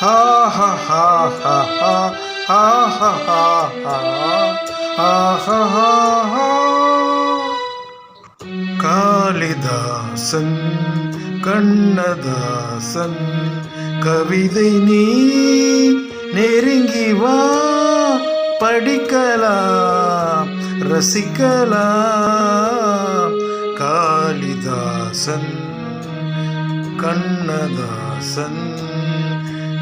ஹா ஹா ஹா ஹா ஹா ஹா ஹா ஹா ஹா ஹா ஹா ஹா ஹா காளிதாசன் கண்ணதாசன் கவிதை நீ நெருங்கி வா படிக்கலாம் ரசிக்கலாம் காளிதாசன் கண்ணதாசன்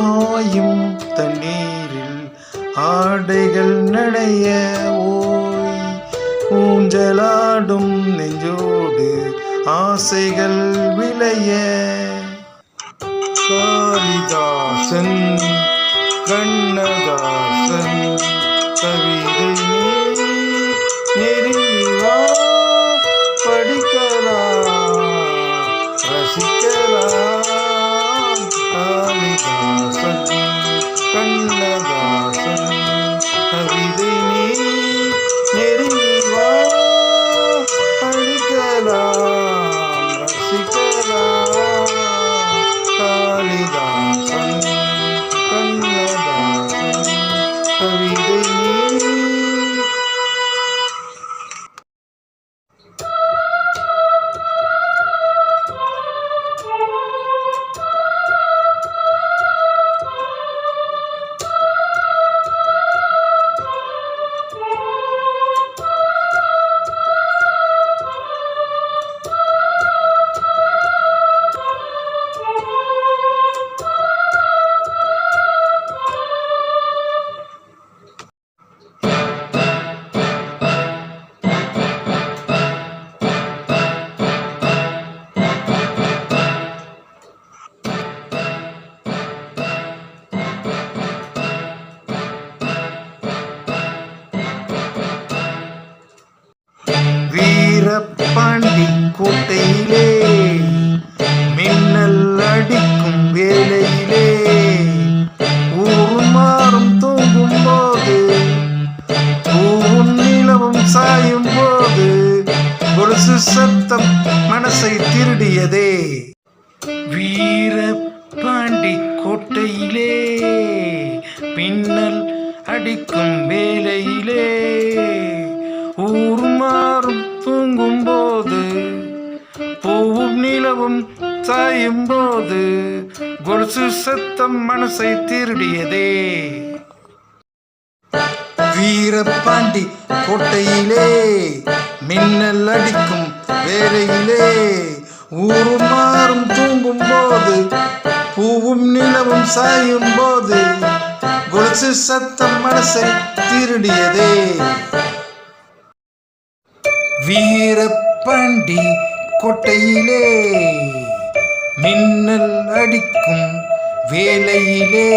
பாயும் தண்ணீரில் ஆடைகள் நடைய ஓய். ஊஞ்சலாடும் நெஞ்சோடு ஆசைகள் விளைய. காளிதாசன் கண்ணன் தினமும் சாயும் போது கொலுசு சத்தம் மனசை திருடியதே. வீர பாண்டி கோட்டையிலே பின்னல் அடிக்கும் வேலையிலே ஊர் மாறும் தூங்கும் போது பூவும் நிலவும் சாயும் போது கொலுசு சத்தம் மனசை திருடியதே. வீரபாண்டி கோட்டையிலே மின்னல் அடிக்கும் வேலையிலே ஊரும் மாறும் தூங்கும் போது பூவும் நிலவும் சாயும் போது கொலுசு சத்தம் மனசை திருடியதே. வீரப்பாண்டி கோட்டையிலே மின்னல் அடிக்கும் வேலையிலே.